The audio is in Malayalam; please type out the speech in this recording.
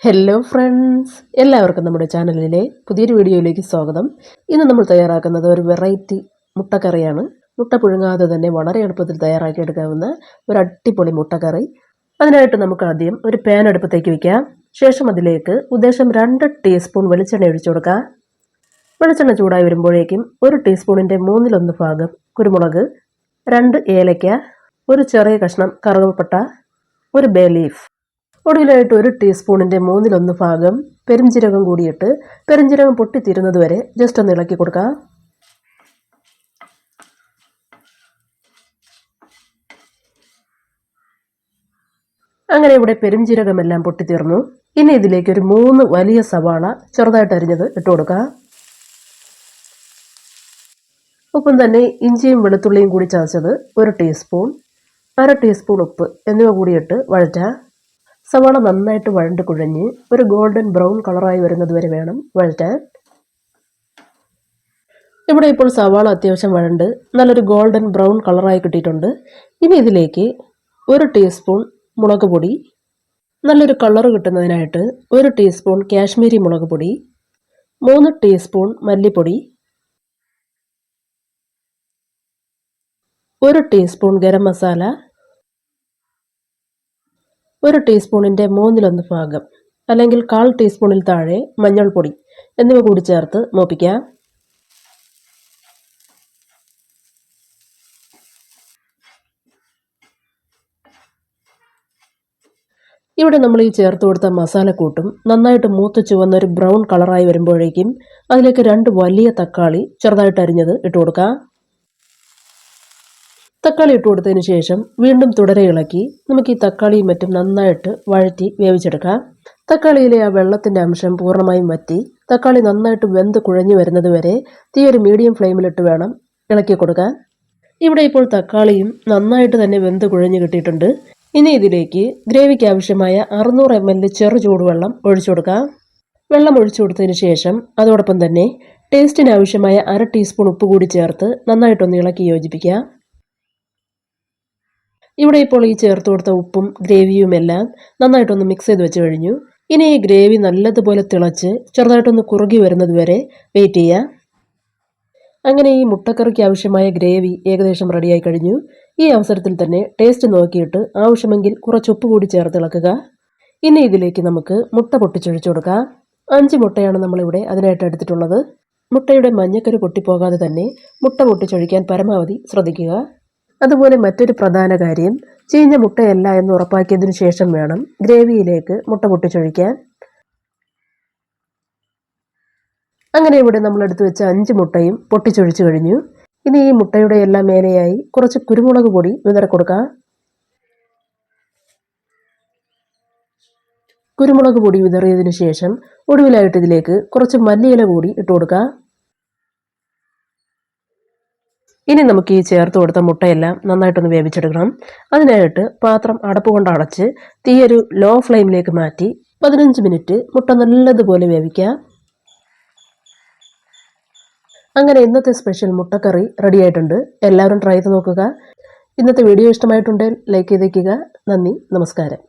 ഹലോ ഫ്രണ്ട്സ് എല്ലാവർക്കും നമ്മുടെ ചാനലിലെ പുതിയൊരു വീഡിയോയിലേക്ക് സ്വാഗതം. ഇന്ന് നമ്മൾ തയ്യാറാക്കുന്നത് ഒരു വെറൈറ്റി മുട്ടക്കറിയാണ്. മുട്ട പുഴുങ്ങാതെ തന്നെ വളരെ എളുപ്പത്തിൽ തയ്യാറാക്കിയെടുക്കാവുന്ന ഒരു അടിപൊളി മുട്ടക്കറി. അതിനായിട്ട് നമുക്ക് ആദ്യം ഒരു പാൻ അടുപ്പത്തേക്ക് വയ്ക്കാം ശേഷം അതിലേക്ക് ഉദ്ദേശം രണ്ട് ടീസ്പൂൺ വെളിച്ചെണ്ണ ഒഴിച്ചു കൊടുക്കാം. വെളിച്ചെണ്ണ ചൂടായി വരുമ്പോഴേക്കും ഒരു ടീസ്പൂണിന്റെ മൂന്നിലൊന്ന് ഭാഗം കുരുമുളക് രണ്ട് ഏലയ്ക്ക ഒരു ചെറിയ കഷ്ണം കറുവപ്പട്ട ഒരു ബേ ലീഫ് ഒടുവിലായിട്ട് ഒരു ടീസ്പൂണിന്റെ മൂന്നിലൊന്ന് ഭാഗം പെരുംജീരകം കൂടിയിട്ട് പെരുംജീരകം പൊട്ടിത്തീരുന്നത് വരെ ജസ്റ്റ് ഒന്ന് ഇളക്കി കൊടുക്കുക അങ്ങനെ ഇവിടെ പെരുംജീരകമെല്ലാം പൊട്ടിത്തീർന്നു. ഇനി ഇതിലേക്ക് ഒരു മൂന്ന് വലിയ സവാള ചെറുതായിട്ട് അരിഞ്ഞത് ഇട്ട് കൊടുക്കുക ഒപ്പം തന്നെ ഇഞ്ചിയും വെളുത്തുള്ളിയും കൂടി ചതച്ചത് ഒരു ടീസ്പൂൺ അര ടീസ്പൂൺ ഉപ്പ് എന്നിവ കൂടിയിട്ട് വഴറ്റാം. സവാള നന്നായിട്ട് വഴണ്ട് കുഴഞ്ഞ് ഒരു ഗോൾഡൻ ബ്രൗൺ കളറായി വരുന്നത് വരെ വേണം വഴറ്റാൻ. ഇവിടെ ഇപ്പോൾ സവാള അത്യാവശ്യം വഴണ്ട് നല്ലൊരു ഗോൾഡൻ ബ്രൗൺ കളറായി കിട്ടിയിട്ടുണ്ട്. ഇനി ഇതിലേക്ക് ഒരു ടീസ്പൂൺ മുളക് പൊടി നല്ലൊരു കളർ കിട്ടുന്നതിനായിട്ട് ഒരു ടീസ്പൂൺ കാശ്മീരി മുളക് പൊടി മൂന്ന് ടീസ്പൂൺ മല്ലിപ്പൊടി ഒരു ടീസ്പൂൺ ഗരം മസാല ഒരു ടീസ്പൂണിന്റെ മൂന്നിലൊന്ന് ഭാഗം അല്ലെങ്കിൽ കാൽ ടീസ്പൂണിൽ താഴെ മഞ്ഞൾപ്പൊടി എന്നിവ കൂടി ചേർത്ത് മോപ്പിക്കാം. ഇവിടെ നമ്മൾ ഈ ചേർത്ത് കൊടുത്ത മസാലക്കൂട്ടും നന്നായിട്ട് മൂത്ത് ചുവന്ന ഒരു ബ്രൗൺ കളറായി വരുമ്പോഴേക്കും അതിലേക്ക് രണ്ട് വലിയ തക്കാളി ചെറുതായിട്ട് അരിഞ്ഞത് ഇട്ട് കൊടുക്കാം. തക്കാളി ഇട്ട് കൊടുത്തതിന് ശേഷം വീണ്ടും തുടരെ ഇളക്കി നമുക്ക് ഈ തക്കാളിയും മറ്റും നന്നായിട്ട് വഴറ്റി വേവിച്ചെടുക്കാം. തക്കാളിയിലെ ആ വെള്ളത്തിന്റെ അംശം പൂർണമായും വറ്റി തക്കാളി നന്നായിട്ട് വെന്ത് കുഴഞ്ഞു വരുന്നത് വരെ തീ ഒരു മീഡിയം ഫ്ലെയിമിലിട്ട് വേണം ഇളക്കി കൊടുക്കാൻ. ഇവിടെ ഇപ്പോൾ തക്കാളിയും നന്നായിട്ട് തന്നെ വെന്ത് കുഴഞ്ഞു കിട്ടിയിട്ടുണ്ട്. ഇനി ഇതിലേക്ക് ഗ്രേവിക്ക് ആവശ്യമായ അറുന്നൂറ് എം എൽ ചെറു ചൂടുവെള്ളം ഒഴിച്ചു കൊടുക്കാം. വെള്ളം ഒഴിച്ചു കൊടുത്തതിന് ശേഷം അതോടൊപ്പം തന്നെ ടേസ്റ്റിന് ആവശ്യമായ അര ടീസ്പൂൺ ഉപ്പ് കൂടി ചേർത്ത് നന്നായിട്ടൊന്ന് ഇളക്കി യോജിപ്പിക്കാം ഇവിടെ ഇപ്പോൾ ഈ ചേർത്ത് കൊടുത്ത ഉപ്പും ഗ്രേവിയും എല്ലാം നന്നായിട്ടൊന്ന് മിക്സ് ചെയ്ത് വെച്ച് കഴിഞ്ഞു. ഇനി ഈ ഗ്രേവി നല്ലതുപോലെ തിളച്ച് ചെറുതായിട്ടൊന്ന് കുറുകി വരുന്നത് വരെ വെയിറ്റ് ചെയ്യാം. അങ്ങനെ ഈ മുട്ടക്കറിക്ക് ആവശ്യമായ ഗ്രേവി ഏകദേശം റെഡിയായി കഴിഞ്ഞു. ഈ അവസരത്തിൽ തന്നെ ടേസ്റ്റ് നോക്കിയിട്ട് ആവശ്യമെങ്കിൽ കുറച്ച് ഉപ്പ് കൂടി ചേർത്ത് ഇളക്കുക. ഇനി ഇതിലേക്ക് നമുക്ക് മുട്ട പൊട്ടിച്ചൊഴിച്ചു കൊടുക്കാം. അഞ്ച് മുട്ടയാണ് നമ്മളിവിടെ അതിനായിട്ട് എടുത്തിട്ടുള്ളത്. മുട്ടയുടെ മഞ്ഞക്കരു പൊട്ടിപ്പോകാതെ തന്നെ മുട്ട പൊട്ടിച്ചൊഴിക്കാൻ പരമാവധി ശ്രദ്ധിക്കുക. അതുപോലെ മറ്റൊരു പ്രധാന കാര്യം ചീഞ്ഞ മുട്ടയല്ല എന്ന് ഉറപ്പാക്കിയതിനു ശേഷം വേണം ഗ്രേവിയിലേക്ക് മുട്ട പൊട്ടിച്ചൊഴിക്കാൻ. അങ്ങനെ ഇവിടെ നമ്മൾ എടുത്തു വെച്ച അഞ്ച് മുട്ടയും പൊട്ടിച്ചൊഴിച്ചു കഴിഞ്ഞു. ഇനി ഈ മുട്ടയുടെ എല്ലാം മേലെയായി കുറച്ച് കുരുമുളക് പൊടി വിതറി കൊടുക്കാം. കുരുമുളക് പൊടി വിതറിയതിനു ശേഷം ഒടുവിലായിട്ട് ഇതിലേക്ക് കുറച്ച് മല്ലിയില കൂടി ഇട്ട് കൊടുക്കാം. ഇനി നമുക്ക് ഈ ചേർത്ത് കൊടുത്ത മുട്ടയെല്ലാം നന്നായിട്ടൊന്ന് വേവിച്ചെടുക്കണം. അതിനായിട്ട് പാത്രം അടപ്പ് കൊണ്ട് അടച്ച് തീയൊരു ലോ ഫ്ലെയിമിലേക്ക് മാറ്റി പതിനഞ്ച് മിനിറ്റ് മുട്ട നല്ലതുപോലെ വേവിക്കാം അങ്ങനെ ഇന്നത്തെ സ്പെഷ്യൽ മുട്ടക്കറി റെഡി ആയിട്ടുണ്ട്. എല്ലാവരും ട്രൈ ചെയ്ത് നോക്കുക. ഇന്നത്തെ വീഡിയോ ഇഷ്ടമായിട്ടുണ്ടെങ്കിൽ ലൈക്ക് ചെയ്തേക്കുക നന്ദി നമസ്കാരം.